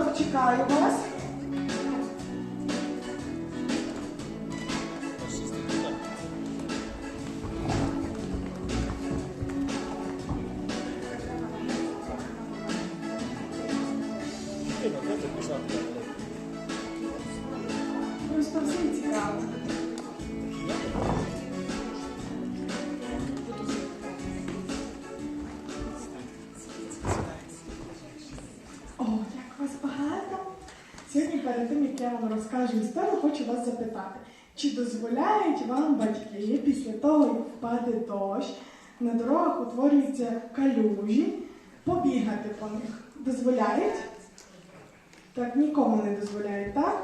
Сергійко, чекаю вас. Просто Сьогодні перед тим, як я вам розкажу історію, хочу вас запитати, чи дозволяють вам батьки після того, як впаде дощ, на дорогах утворюються калюжі, побігати по них? Дозволяють? Так, нікому не дозволяють, так?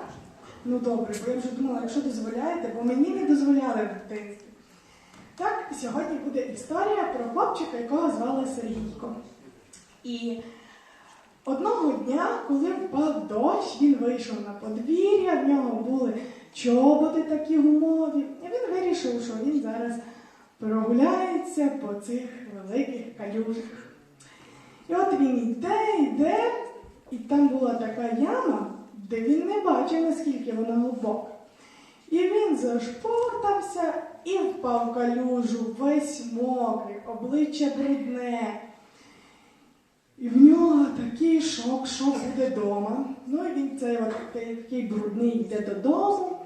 Ну добре, бо я вже думала, якщо дозволяєте, бо мені не дозволяли в дитинстві. Так, сьогодні буде історія про хлопчика, якого звали Сергійко. І одного дня, коли впав дощ, він вийшов на подвір'я, в нього були чоботи такі гумові, і він вирішив, що він зараз прогуляється по цих великих калюжах. І от він йде, йде, і там була така яма, де він не бачив, наскільки вона глибока. І він зашпортався і впав в калюжу, весь мокрий, обличчя брудне. Такий шок, що буде вдома. Ну і він цей от такий, брудний йде додому.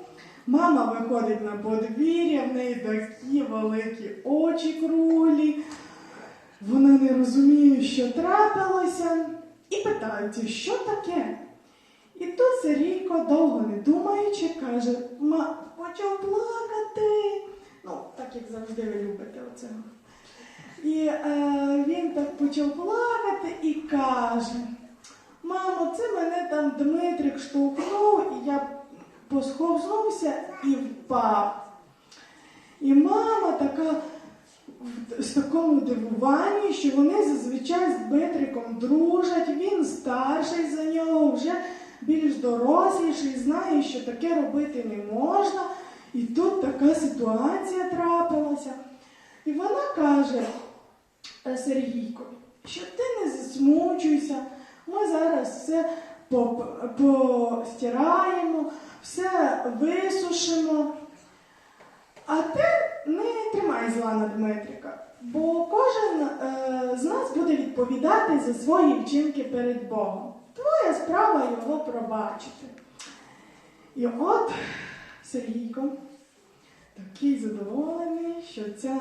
Мама виходить на подвір'я, в неї такі великі очі круглі. Вона не розуміє, що трапилося, і питається, що таке. І тут Сергійко, довго не думаючи, каже, ма, почав плакати. Ну, так як завжди ви любите оцього. І е, він так почав плакати і каже: Мамо, це мене там Дмитрик штовхнув, і я посховзнувся і впав. І мама така в- такому дивуванні, що вони зазвичай з Дмитриком дружать, він старший за нього, вже більш доросліший, знає, що таке робити не можна. І тут така ситуація трапилася. І вона каже, «Е, Сергійко, що ти засмучуйся, ми зараз все постираємо, все висушимо. А ти не тримай зла на Дмитрика, бо кожен е, з нас буде відповідати за свої вчинки перед Богом. Твоя справа його пробачити. І от Сергійко такий задоволений, що ця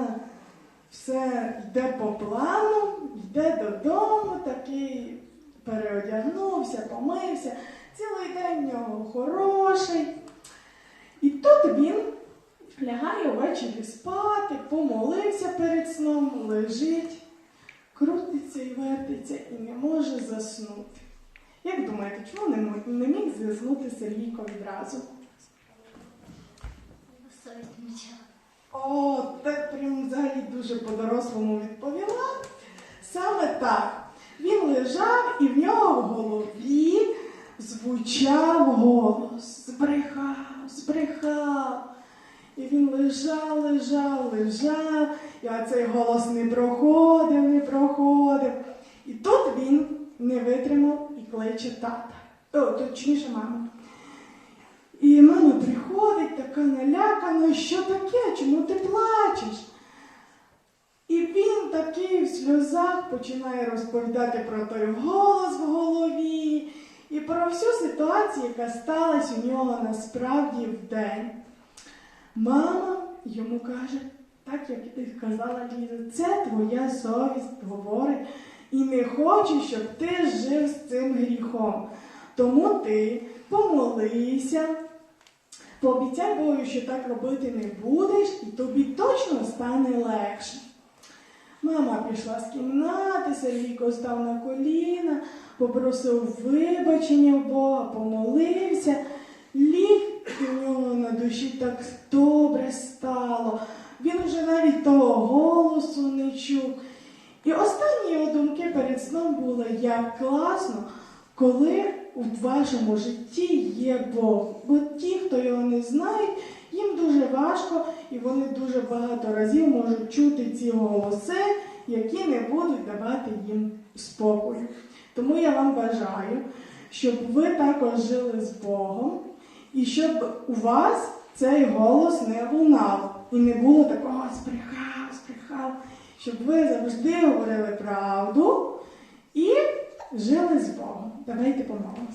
все йде по плану, йде додому, такий переодягнувся, помився, цілий день в нього хороший. І тут він лягає ввечері спати, помолився перед сном, лежить, крутиться і вертиться і не може заснути. Як думаєте, чому не міг заснути Сергійко відразу? О, ти прям взагалі дуже по-дорослому відповіла. Саме так. Він лежав і в нього в голові звучав голос. Збрехав, збрехав. І він лежав, лежав, лежав, і оцей голос не проходив, не проходив. І тут він не витримав і кличе тата. О, точніше, маму. Така налякана, що таке, чому ти плачеш? І він такий в сльозах починає розповідати про той голос в голові і про всю ситуацію, яка сталася у нього насправді в день. Мама йому каже, так як і сказала Ліза, це твоя совість говорить і не хоче, щоб ти жив з цим гріхом. Тому ти помолися, пообіцяй Богу, що так робити не будеш, і тобі точно стане легше. Мама пішла з кімнати, Сергійко став на коліна, попросив вибачення в Бога, помолився, ліг і нього на душі так добре стало. Він вже навіть того голосу не чув. І останні його думки перед сном були, як класно, коли у вашому житті є Бог. Бо ті, хто його не знають, їм дуже важко і вони дуже багато разів можуть чути ці голоси, які не будуть давати їм спокою. Тому я вам бажаю, щоб ви також жили з Богом, і щоб у вас цей голос не лунав і не було такого збрехав, збрехав, щоб ви завжди говорили правду і жили з Богом. Давайте помолимося.